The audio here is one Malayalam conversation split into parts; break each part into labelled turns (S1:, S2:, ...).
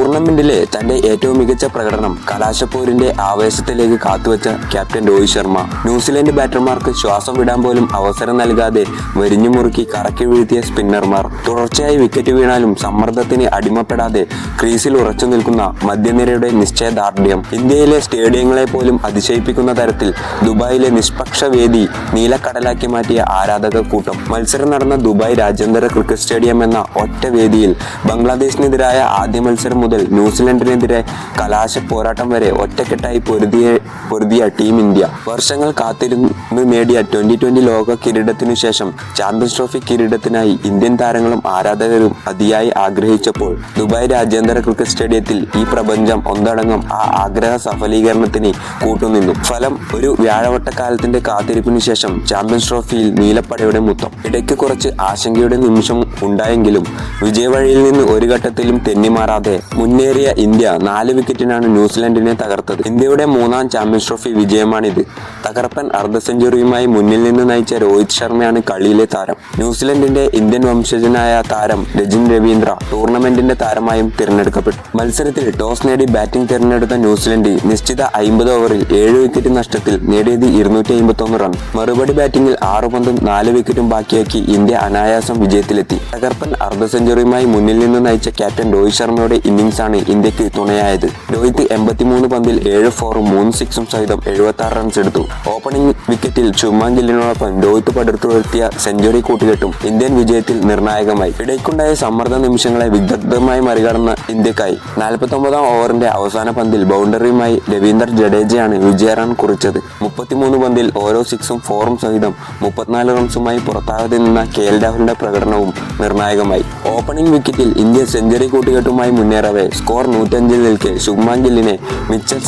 S1: ടൂർണമെന്റിലെ തന്റെ ഏറ്റവും മികച്ച പ്രകടനം കലാശപ്പോരിന്റെ ആവേശത്തിലേക്ക് കാത്തുവച്ച captain Rohit Sharma. New Zealand ബാറ്റർമാർക്ക് ശ്വാസം വിടാൻ പോലും അവസരം നൽകാതെ വരിഞ്ഞു മുറുക്കി കറക്കി വീഴ്ത്തിയ സ്പിന്നർമാർ. തുടർച്ചയായി വിക്കറ്റ് വീണാലും സമ്മർദ്ദത്തിന് അടിമപ്പെടാതെ ക്രീസിൽ ഉറച്ചു നിൽക്കുന്ന മധ്യനിരയുടെ നിശ്ചയദാർഢ്യം. ഇന്ത്യയിലെ സ്റ്റേഡിയങ്ങളെ പോലും അതിശയിപ്പിക്കുന്ന തരത്തിൽ ദുബായിലെ നിഷ്പക്ഷ വേദി നീലക്കടലാക്കി മാറ്റിയ ആരാധക കൂട്ടം. മത്സരം നടന്ന ദുബായ് രാജ്യാന്തര ക്രിക്കറ്റ് സ്റ്റേഡിയം എന്ന ഒറ്റ വേദിയിൽ ബംഗ്ലാദേശിനെതിരായ ആദ്യ മത്സരം മുതൽ ന്യൂസിലൻഡിനെതിരെ കലാശ പോരാട്ടം വരെ ഒറ്റക്കെട്ടായി പൊരുതിയ പൊരുതിയ ടീം ഇന്ത്യ. വർഷങ്ങൾ കാത്തിരുന്ന് നേടിയ ട്വന്റി ട്വന്റി ലോക കിരീടത്തിനു ശേഷം ചാമ്പ്യൻസ് ട്രോഫി കിരീടത്തിനായി ഇന്ത്യൻ താരങ്ങളും ആരാധകരും അതിയായി ആഗ്രഹിച്ചപ്പോൾ ദുബായ് രാജ്യാന്തര ക്രിക്കറ്റ് സ്റ്റേഡിയത്തിൽ ഈ പ്രപഞ്ചം ഒന്നടങ്കം ആ ആഗ്രഹ സഫലീകരണത്തിന് കൂട്ടുനിന്നു. ഫലം ഒരു വ്യാഴവട്ടക്കാലത്തിന്റെ കാത്തിരിപ്പിനു ശേഷം ചാമ്പ്യൻസ് ട്രോഫിയിൽ നീലപ്പടയുടെ മുത്തം. ഇടയ്ക്ക് കുറച്ച് ആശങ്കയുടെ നിമിഷം ഉണ്ടായെങ്കിലും വിജയവഴിയിൽ നിന്ന് ഒരു ഘട്ടത്തിലും തെന്നിമാറാതെ മുന്നേറിയ ഇന്ത്യ നാല് വിക്കറ്റിനാണ് ന്യൂസിലൻഡിനെ തകർത്തത്. ഇന്ത്യയുടെ മൂന്നാം ചാമ്പ്യൻസ് ട്രോഫി വിജയമാണിത്. തകർപ്പൻ അർദ്ധ സെഞ്ചുറിയുമായി മുന്നിൽ നിന്ന് നയിച്ച രോഹിത് ശർമ്മയാണ് കളിയിലെ താരം. ന്യൂസിലൻഡിന്റെ ഇന്ത്യൻ വംശജനായ താരം രജിൻ രവീന്ദ്ര ടൂർണമെന്റിന്റെ താരമായും തിരഞ്ഞെടുക്കപ്പെട്ടു. മത്സരത്തിൽ ടോസ് നേടി ബാറ്റിംഗ് തിരഞ്ഞെടുത്ത ന്യൂസിലൻഡ് നിശ്ചിത അമ്പത് ഓവറിൽ ഏഴ് വിക്കറ്റ് നഷ്ടത്തിൽ നേടിയത് ഇരുന്നൂറ്റി അമ്പത്തി ഒന്ന് റൺ. മറുപടി ബാറ്റിംഗിൽ ആറ് പന്തും നാല് വിക്കറ്റും ബാക്കിയാക്കി ഇന്ത്യ അനായാസം വിജയത്തിലെത്തി. തകർപ്പൻ അർദ്ധ സെഞ്ചുറിയുമായി മുന്നിൽ നിന്ന് നയിച്ച ക്യാപ്റ്റൻ രോഹിത് ശർമ്മയുടെ ഇന്നിംഗ്സ് ആണ് ഇന്ത്യയ്ക്ക് തുണയായത്. രോഹിത് എൺപത്തിമൂന്ന് പന്തിൽ ഏഴ് ഫോറും മൂന്ന് സിക്സും സഹിതം എഴുപത്തി ആറ് റൺസ് എടുത്തു ഓപ്പണിംഗ് വിക്കറ്റിൽ ചുമ്മാൻ ഗില്ലിനോടൊപ്പം രോഹിത് പടുത്തുയർത്തിയ സെഞ്ചുറി കൂട്ടുകെട്ടും ഇന്ത്യൻ വിജയത്തിൽ നിർണായകമായി. ഇടയ്ക്കുണ്ടായ സമ്മർദ്ദ നിമിഷങ്ങളെ വിദഗ്ധമായി മറികടന്ന ഇന്ത്യക്കായി നാൽപ്പത്തി ഒമ്പതാം ഓവറിന്റെ അവസാന പന്തിൽ ബൗണ്ടറിയുമായി രവീന്ദർ ജഡേജയാണ് വിജയ റൺ കുറിച്ചത്. മുപ്പത്തിമൂന്ന് പന്തിൽ ഓരോ സിക്സും ഫോറും സഹിതം മുപ്പത്തിനാല് റൺസുമായി പുറത്താകാതെ നിന്ന കെ എൽ രാഹുലിന്റെ പ്രകടനവും നിർണായകമായി. ഓപ്പണിംഗ് വിക്കറ്റിൽ ഇന്ത്യ സെഞ്ചുറി കൂട്ടുകെട്ടുമായി മുന്നേറവേ സ്കോർ നൂറ്റഞ്ചിൽ നിൽക്കെ ശുഭ്മാൻ ഗില്ലിനെ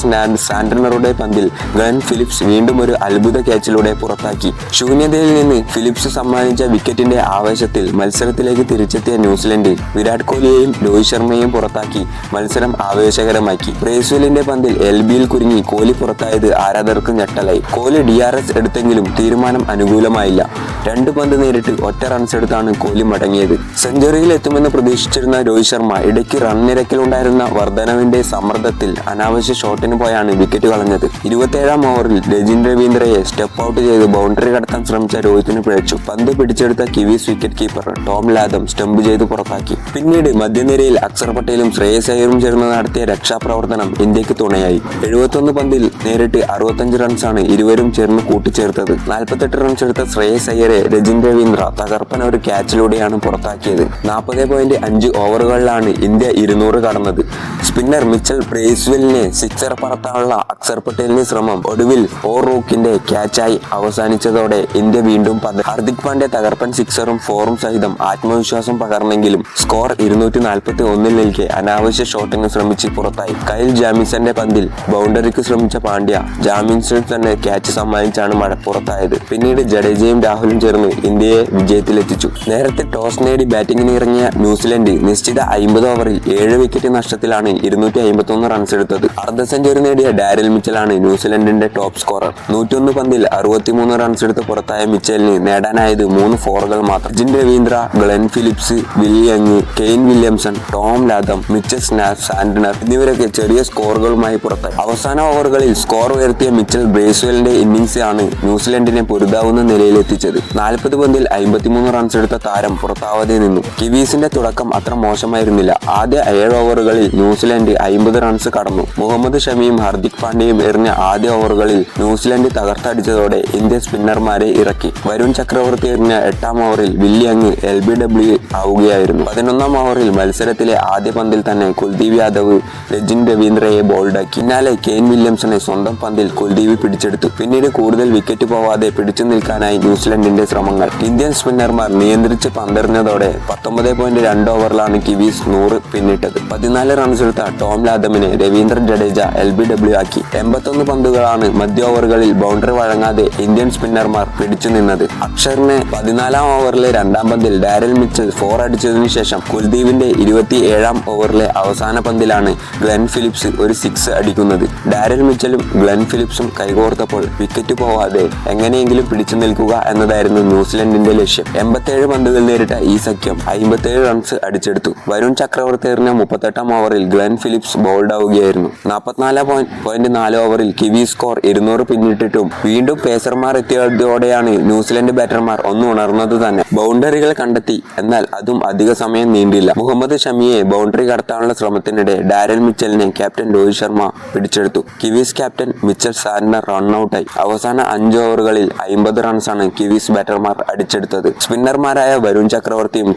S1: സ്നാൻഡ് സാന്റനറുടെ പന്തിൽ ഗൺ ഫിലിപ്സ് വീണ്ടും ഒരു അത്ഭുത ക്യാച്ചിലൂടെ പുറത്താക്കി. ശൂന്യതയിൽ നിന്ന് ഫിലിപ്സ് സമ്മാനിച്ച വിക്കറ്റിന്റെ ആവേശത്തിൽ മത്സരത്തിലേക്ക് തിരിച്ചെത്തിയ ന്യൂസിലൻഡ് വിരാട് കോഹ്ലിയെയും രോഹിത് ശർമ്മയെയും പുറത്താക്കി മത്സരം ആവേശകരമാക്കി. ബ്രേസ്വെലിന്റെ പന്തിൽ എൽ ബിയിൽ കുരുങ്ങി കോഹ്ലി പുറത്തായത് ആരാധകർക്ക് ഞെട്ടലായി. കോഹ്ലി ഡി ആർ എസ് എടുത്തെങ്കിലും തീരുമാനം അനുകൂലമായില്ല. രണ്ട് പന്ത് നേരിട്ട് ഒറ്റ റൺസ് എടുത്താണ് കോഹ്ലി മടങ്ങിയത്. സെഞ്ചുറിയിൽ എത്തുമെന്ന് പ്രതീക്ഷിച്ചിരുന്ന രോഹിത് ശർമ്മ ഇടയ്ക്ക് റൺ നിരക്കിലുണ്ടായിരുന്ന വർധനവിന്റെ സമ്മർദ്ദത്തിൽ അനാവശ്യ ഷോട്ടിന് പോയാണ് വിക്കറ്റ് കളഞ്ഞത്. ഇരുപത്തിയേഴാം ഓവറിൽ രജിൻ രവീന്ദ്രയെ സ്റ്റെപ്പ് ഔട്ട് ചെയ്ത് ബൗണ്ടറി കടത്താൻ ശ്രമിച്ച രോഹിത്തിന് പിഴച്ചു. പന്ത് പിടിച്ചെടുത്ത Kiwis wicket keeper Tom Latham stump ചെയ്ത് പുറത്താക്കി. പിന്നീട് മധ്യനിരയിൽ അക്സർ പട്ടേലും ശ്രേയസ് അയ്യറും ചേർന്ന് നടത്തിയ രക്ഷാപ്രവർത്തനം ഇന്ത്യയ്ക്ക് തുണയായി. എഴുപത്തൊന്ന് പന്തിൽ നേരിട്ട് അറുപത്തഞ്ച് റൺസാണ് ഇരുവരും ചേർന്ന് കൂട്ടിച്ചേർത്തത്. നാൽപ്പത്തെട്ട് റൺസ് എടുത്ത ശ്രേയസ് അയ്യരെ രജിൻ രവീന്ദ്ര തകർപ്പൻ ഒരു ക്യാച്ചിലൂടെയാണ് പുറത്താക്കിയത്. നാൽപ്പത് പോയിന്റ് അഞ്ച് ഓവറുകളിലാണ് ഇന്ത്യ ഇരുന്നൂറ് കടന്നത്. സ്പിന്നർ മിച്ചൽ ബ്രേസ്വെലിനെ സിക്സർ പറത്താനുള്ള അക്സർ പട്ടേലിന്റെ ശ്രമം ഒടുവിൽ ഓ റൂക്കിന്റെ ക്യാച്ചായി അവസാനിച്ചതോടെ ഇന്ത്യ വീണ്ടും പത ഹാർദിക് പാണ്ഡ്യ തകർപ്പൻ സിക്സറും ഫോറും സഹിതം ആത്മവിശ്വാസം പകർന്നെങ്കിലും സ്കോർ ഇരുന്നൂറ്റി നാൽപ്പത്തി ഒന്നിൽ നിൽക്കെ അനാവശ്യ ഷോട്ടിന് ശ്രമിച്ച് പുറത്തായി. കൈൽ ജാമിസന്റെ പന്തിൽ ബൗണ്ടറിക്ക് ശ്രമിച്ച പാണ്ഡ്യ ജാമിൻസൺ തന്നെ ക്യാച്ച് സമ്മാനിച്ചാണ് മഴ പുറത്തായത്. പിന്നീട് ജഡേജയും രാഹുലും ചേർന്ന് ഇന്ത്യയെ വിജയത്തിലെത്തിച്ചു. നേരത്തെ ടോസ് നേടി ബാറ്റിംഗിന് ഇറങ്ങിയ ന്യൂസിലൻഡ് നിശ്ചിത അമ്പത് ഓവറിൽ ഏഴ് വിക്കറ്റ് നഷ്ടത്തിലാണ് ഇരുന്നൂറ്റി അമ്പത്തി ഒന്ന് റൺസ് എടുത്തത്. അർദ്ധ സെഞ്ചുറി നേടിയ ഡാരിൽ മിച്ചലാണ് ന്യൂസിലൻഡിന്റെ ടോപ്പ് സ്കോറർ നൂറ്റൊന്ന് പന്തിൽ അറുപത്തിമൂന്ന് റൺസ് എടുത്ത് പുറത്തായ മിച്ചലിന് നേടാനായത് മൂന്ന് ഫോറുകൾ മാത്രം. ജിൻ Ravindra Glenn Phillips Will Young Kane Williamson Tom Latham Mitchell snap Santner എന്നിവരൊക്കെ ചെറിയ സ്കോറുകളുമായി പുറത്തായി. അവസാന ഓവറുകളിൽ സ്കോർ ഉയർത്തിയ മിച്ചൽ ബ്രേസ്വെലിന്റെ ഇന്നിംഗ്സ് ആണ് ന്യൂസിലൻഡിനെ പൊരുതാവുന്ന നിലയിലെത്തിച്ചത്. നാൽപ്പത് പന്തിൽ അമ്പത്തിമൂന്ന് റൺസ് എടുത്ത താരം പുറത്താവാതെ നിന്നു. കിവീസിന്റെ തുടക്കം അത്ര മോശമായിരുന്നില്ല. ആദ്യ ഏഴ് ഓവറുകളിൽ ന്യൂസിലൻഡ് അമ്പത് റൺസ് കടന്നു. മുഹമ്മദ് ഷമിയും ഹർദിക് പാണ്ഡ്യയും എറിഞ്ഞ ആദ്യ ഓവറുകളിൽ ന്യൂസിലൻഡ് തകർത്തടിച്ചതോടെ ഇന്ത്യൻ സ്പിന്നർമാരെ ഇറക്കി. വരുൺ ചക്രവർത്തി എറിഞ്ഞ എട്ടാം ഓവറിൽ Will Young L B W ആവുകയായിരുന്നു. പതിനൊന്നാം ഓവറിൽ മത്സരത്തിലെ ആദ്യ പന്തിൽ തന്നെ കുൽദീപ് യാദവ് രജിൻ രവീന്ദ്രയെ ബോൾഡാക്കി. പിന്നാലെ കെയ്ൻ വില്യംസനെ സ്വന്തം പന്തിൽ കുൽദീപ് പിടിച്ചെടുത്തു. പിന്നീട് കൂടുതൽ വിക്കറ്റ് പോവാതെ പിടിച്ചു നിൽക്കാനായി ന്യൂസിലൻഡിന്റെ ശ്രമങ്ങൾ. ഇന്ത്യൻ സ്പിന്നർമാർ നിയന്ത്രിച്ച് പന്തെറിഞ്ഞതോടെ പത്തൊമ്പത് പോയിന്റ് രണ്ട് ഓവറിലാണ് കിവീസ് നൂറ് പിന്നിട്ടത്. പതിനാല് റൺസെടുത്ത Tom ലാദമിനെ Ravindra Jadeja L B W ആക്കി. എൺപത്തൊന്ന് പന്തുകളാണ് മധ്യ ഓവറുകളിൽ ബൗണ്ടറി വഴങ്ങാതെ ഇന്ത്യൻ സ്പിന്നർമാർ പിടിച്ചു നിന്നത്. അക്ഷറിനെ പതിനാലാം ഓവറിലെ രണ്ടാം പന്തിൽ ഡാരൽ മിച്ചൽ ഫോർ അടിച്ചതിനു ശേഷം കുൽദീപിന്റെ ഇരുപത്തി ഏഴാം ഓവറിലെ അവസാന പന്തിലാണ് ഗ്ലെൻ ഫിലിപ്സ് ഒരു സിക്സ് അടിക്കുന്നത്. ഡാരൽ മിച്ചലും ഗ്ലെൻ ഫിലിപ്സും കൈകോർത്തപ്പോൾ വിക്കറ്റ് പോവാതെ എങ്ങനെയെങ്കിലും പിടിച്ചു നിൽക്കുക എന്നതായിരുന്നു ന്യൂസിലൻഡിന്റെ ലക്ഷ്യം. എൺപത്തേഴ് പന്തുകൾ നേരിട്ട ഈ സഖ്യം അമ്പത്തേഴ് റൺസ് അടിച്ചെടുത്തു. വരുൺ ചക്രവർത്തി എറിഞ്ഞ മുപ്പത്തെട്ടാം ഓവറിൽ ഗ്ലെൻ ഫിലിപ്സ് ബോൾഡ് ആവുകയായിരുന്നു. നാൽപ്പത്തിനാല് പോയിന്റ് നാല് ഓവറിൽ കിവി സ്കോർ ഇരുന്നൂറ് പിന്നിട്ടിട്ടും വീണ്ടും പേസർമാർ എത്തിയതോടെയാണ് ന്യൂസിലൻഡ് ബാറ്റർമാർ ഒന്ന് ഉണർന്നത് തന്നെ. ബൗണ്ടറികൾ കണ്ടെത്തി. എന്നാൽ അതും അധിക സമയം നീണ്ടില്ല. മുഹമ്മദ് ഷമിയെ ബൗണ്ടറി കടത്താനുള്ള ശ്രമത്തിനിടെ ഡാരൻ മിച്ചലിനെ ക്യാപ്റ്റൻ രോഹിത് ശർമ്മ പിടിച്ചെടുത്തു. കിവീസ് ക്യാപ്റ്റൻ മിച്ചൽ സാറിനർ റൺഔട്ടായി അവസാന അഞ്ച് ഓവറുകളിൽ അമ്പത് റൺസാണ് കിവീസ് ബാറ്റർമാർ അടിച്ചെടുത്തത് സ്പിന്നർമാരായ വരുൺ ചക്രവർത്തിയും